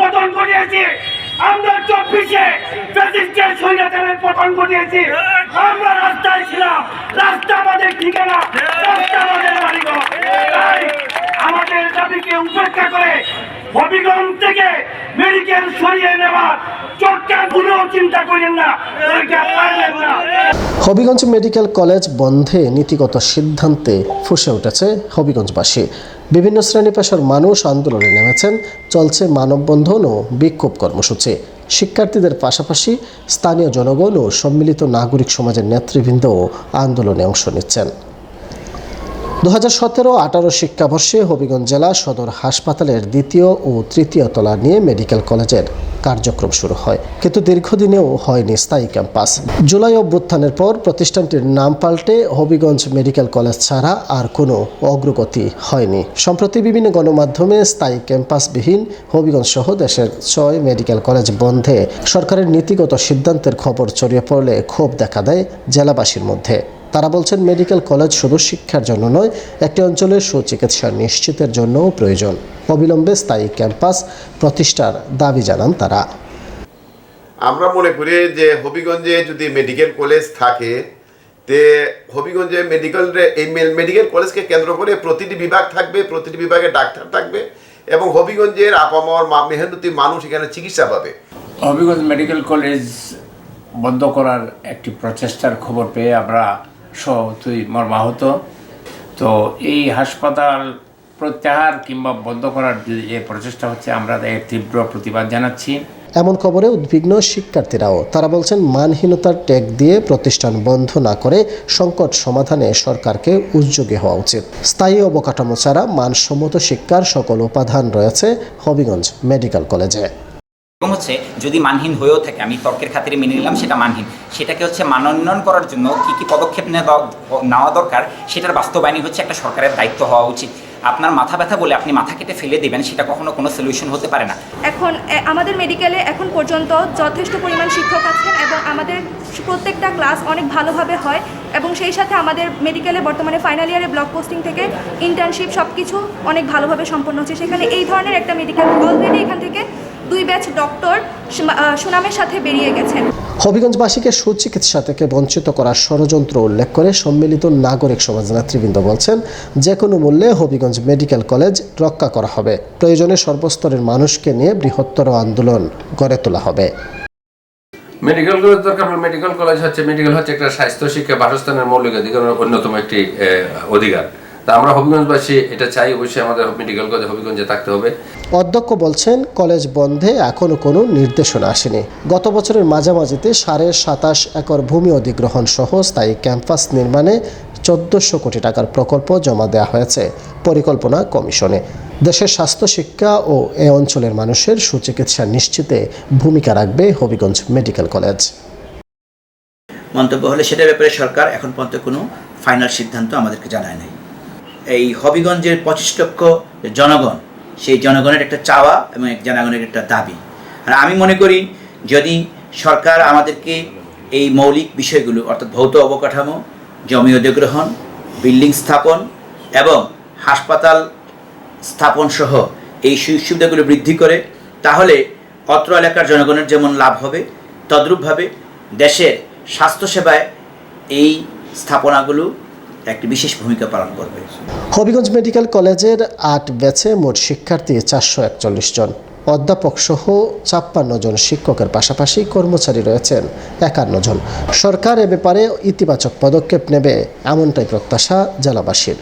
পতন আমরা চব্বিশে পতন রাস্তায় আমাদের উপেক্ষা করে থেকে মেডিকেল সরিয়ে ভুলেও চিন্তা না। হবিগঞ্জ মেডিকেল কলেজ বন্ধে নীতিগত সিদ্ধান্তে ফুসে উঠেছে হবিগঞ্জবাসী। বিভিন্ন শ্রেণি পেশার মানুষ আন্দোলনে নেমেছেন, চলছে মানববন্ধন ও বিক্ষোভ কর্মসূচি। শিক্ষার্থীদের পাশাপাশি স্থানীয় জনগণ ও সম্মিলিত নাগরিক সমাজের নেতৃবৃন্দও আন্দোলনে অংশ নিচ্ছেন। দু হাজার সতেরো, আঠারো শিক্ষাবর্ষে হবিগঞ্জ জেলা সদর হাসপাতালের দ্বিতীয় ও তৃতীয় তলা নিয়ে মেডিকেল কলেজের কার্যক্রম শুরু হয়, কিন্তু দীর্ঘদিনেও হয়নি স্থায়ী ক্যাম্পাস। জুলাই অভ্যুত্থানের পর প্রতিষ্ঠানটির নাম পাল্টে হবিগঞ্জ মেডিকেল কলেজ ছাড়া আর কোনো অগ্রগতি হয়নি। সম্প্রতি বিভিন্ন গণমাধ্যমে স্থায়ী ক্যাম্পাসবিহীন হবিগঞ্জ সহ দেশের ছয় মেডিকেল কলেজ বন্ধে সরকারের নীতিগত সিদ্ধান্তের খবর ছড়িয়ে পড়লে ক্ষোভ দেখা দেয় জেলাবাসীর মধ্যে। তারা বলছেন মেডিকেল কলেজ শুধু শিক্ষার জন্য নয় একটি অঞ্চলের সুচিকিৎসা নিশ্চিতের জন্যও প্রয়োজন। অবিলম্বে স্থায়ী ক্যাম্পাস প্রতিষ্ঠার দাবি জানান তারা। আমরা মনে করি যে হবিগঞ্জে যদি মেডিকেল কলেজ থাকে তে হবিগঞ্জে মেডিকেল এই মেডিকেল কলেজকে কেন্দ্র করে প্রতিটি বিভাগ থাকবে প্রতিটি বিভাগে ডাক্তার থাকবে এবং হবিগঞ্জের আপামর মা মেহনতি মানুষ এখানে চিকিৎসা পাবে। হবিগঞ্জ মেডিকেল কলেজ বন্ধ করার একটি প্রচেষ্টার খবর পেয়ে আমরা সহতুই মর্মাহত। তো এই হাসপাতাল প্রত্যাহার কিংবা বন্ধ করার যে প্রচেষ্টা হচ্ছে, আমরা এর তীব্র প্রতিবাদ জানাচ্ছি। এমন খবরে উদ্বিগ্ন শিক্ষার্থীরাও। তারা বলছেন, মানহীনতার ট্যাগ দিয়ে প্রতিষ্ঠান বন্ধ না করে সংকট সমাধানে সরকারকে উদ্যোগী হওয়া উচিত। স্থায়ী অবকাঠামো ছাড়া মানসম্মত শিক্ষার সকল উপাদান রয়েছে হবিগঞ্জ মেডিকেল কলেজে। এবং হচ্ছে যদি মানহীন হয়েও থাকে, আমি তর্কের খাতিরে মেনে নিলাম সেটা মানহীন। সেটাকে হচ্ছে মানোন্নয়ন করার জন্য কী কী পদক্ষেপ নেওয়া দরকার সেটার বাস্তবায়নই হচ্ছে একটা সরকারের দায়িত্ব হওয়া উচিত। আপনার মাথা ব্যথা বলে আপনি মাথা কেটে ফেলে দেবেন, সেটা কখনো কোনো সলিউশন হতে পারে না। এখন আমাদের মেডিকেলে এখন পর্যন্ত যথেষ্ট পরিমাণ শিক্ষক আছেন এবং আমাদের প্রত্যেকটা ক্লাস অনেক ভালোভাবে হয় এবং সেই সাথে আমাদের মেডিকেলে বর্তমানে ফাইনাল ইয়ারে ব্লক পোস্টিং থেকে ইন্টার্নশিপ সব কিছু অনেক ভালোভাবে সম্পন্ন হচ্ছে। সেখানে এই ধরনের একটা মেডিকেল অলরেডি এখান থেকে দুই ব্যাচ ডক্টর সুনামের সাথে বেরিয়ে গেছেন। হবিগঞ্জবাসীকে সুচিকিৎসা থেকে বঞ্চিত করার ষড়যন্ত্র উল্লেখ করে সম্মিলিত নাগরিক সমাজ নেতৃবৃন্দ বলছেন যে কোনো মূল্যে হবিগঞ্জ মেডিকেল কলেজ রক্ষা করা হবে। প্রয়োজনে সর্বস্তরের মানুষকে নিয়ে বৃহত্তর আন্দোলন গড়ে তোলা হবে। মেডিকেল কলেজ দরকার হলে মেডিকেল কলেজ হচ্ছে মেডিকেল হচ্ছে একটা স্বাস্থ্য শিক্ষা বাসস্থানের মৌলিক অধিকার অন্যতম একটি অধিকার। তা আমরা হবিগঞ্জবাসী এটা চাই অবশ্যই আমাদের মেডিকেল কলেজ হবিগঞ্জে থাকতে হবে। অধ্যক্ষ বলছেন কলেজ বন্ধে এখনও কোনো নির্দেশনা আসেনি। গত বছরের মাঝামাঝিতে সাড়ে সাতাশ একর ভূমি অধিগ্রহণ সহ স্থায়ী ক্যাম্পাস নির্মাণে চোদ্দোশো কোটি টাকার প্রকল্প জমা দেওয়া হয়েছে পরিকল্পনা কমিশনে। দেশের স্বাস্থ্য শিক্ষা ও এ অঞ্চলের মানুষের সুচিকিৎসা নিশ্চিতে ভূমিকা রাখবে হবিগঞ্জ মেডিকেল কলেজ। মন্তব্য হলে সেটার ব্যাপারে সরকার এখন পর্যন্ত কোনো ফাইনাল সিদ্ধান্ত আমাদেরকে জানায় নাই এই হবিগঞ্জের পঁচিশ লক্ষ জনগণ, সেই জনগণের একটা চাওয়া এবং জনগণের একটা দাবি। আর আমি মনে করি, যদি সরকার আমাদেরকে এই মৌলিক বিষয়গুলো, অর্থাৎ ভৌত অবকাঠামো, জমি অধিগ্রহণ, বিল্ডিং স্থাপন এবং হাসপাতাল স্থাপন সহ এই সুযোগ সুবিধাগুলো বৃদ্ধি করে, তাহলে অত্র এলাকার জনগণের যেমন লাভ হবে, তদ্রূপভাবে দেশের স্বাস্থ্যসেবায় এই স্থাপনাগুলো একটি বিশেষ ভূমিকা পালন করবে। হবিগঞ্জ মেডিকেল কলেজের আট ব্যাচে মোট শিক্ষার্থী চারশো একচল্লিশ জন। অধ্যাপক সহ ছাপ্পান্ন জন শিক্ষকের পাশাপাশি কর্মচারী রয়েছেন একান্ন জন। সরকার এ ব্যাপারে ইতিবাচক পদক্ষেপ নেবে এমনটাই প্রত্যাশা জেলাবাসীর।